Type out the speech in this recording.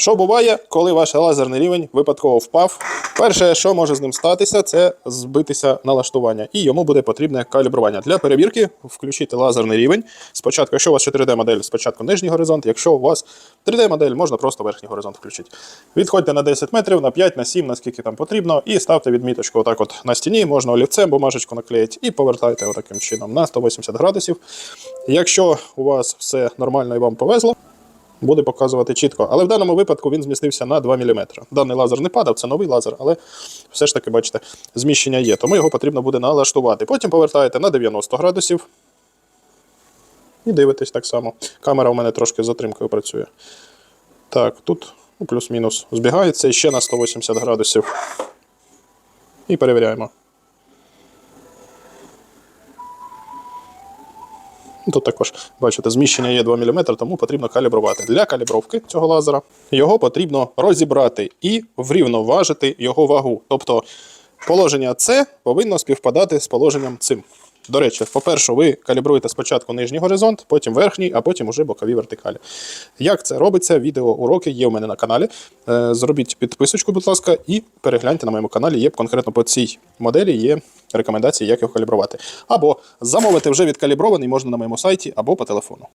Що буває, коли ваш лазерний рівень випадково впав? Перше, що може з ним статися, це збитися налаштування, і йому буде потрібне калібрування. Для перевірки включити лазерний рівень. Спочатку, якщо у вас 4D-модель, спочатку нижній горизонт, якщо у вас 3D-модель, можна просто верхній горизонт включити. Відходьте на 10 метрів, на 5, на 7, наскільки там потрібно, і ставте відміточку отак от на стіні, можна олівцем, бумажечку наклеїти, і повертайте отаким чином на 180 градусів. Якщо у вас все нормально і вам повезло, буде показувати чітко. Але в даному випадку він змістився на 2 мм. Даний лазер не падав, це новий лазер, але все ж таки, бачите, зміщення є. Тому його потрібно буде налаштувати. Потім повертаєте на 90 градусів. І дивитесь так само. Камера у мене трошки з затримкою працює. Так, тут ну, плюс-мінус збігається і ще на 180 градусів. І перевіряємо. Тут також, бачите, зміщення є 2 мм, тому потрібно калібрувати. Для калібровки цього лазера його потрібно розібрати і врівноважити його вагу. Тобто положення С повинно співпадати з положенням цим. До речі, по-перше, ви калібруєте спочатку нижній горизонт, потім верхній, а потім уже бокові вертикалі. Як це робиться? Відеоуроки є у мене на каналі. Е, Зробіть підписочку, будь ласка, і перегляньте на моєму каналі. Є конкретно по цій моделі є рекомендації, як його калібрувати. Або замовити вже відкалібрований можна на моєму сайті, або по телефону.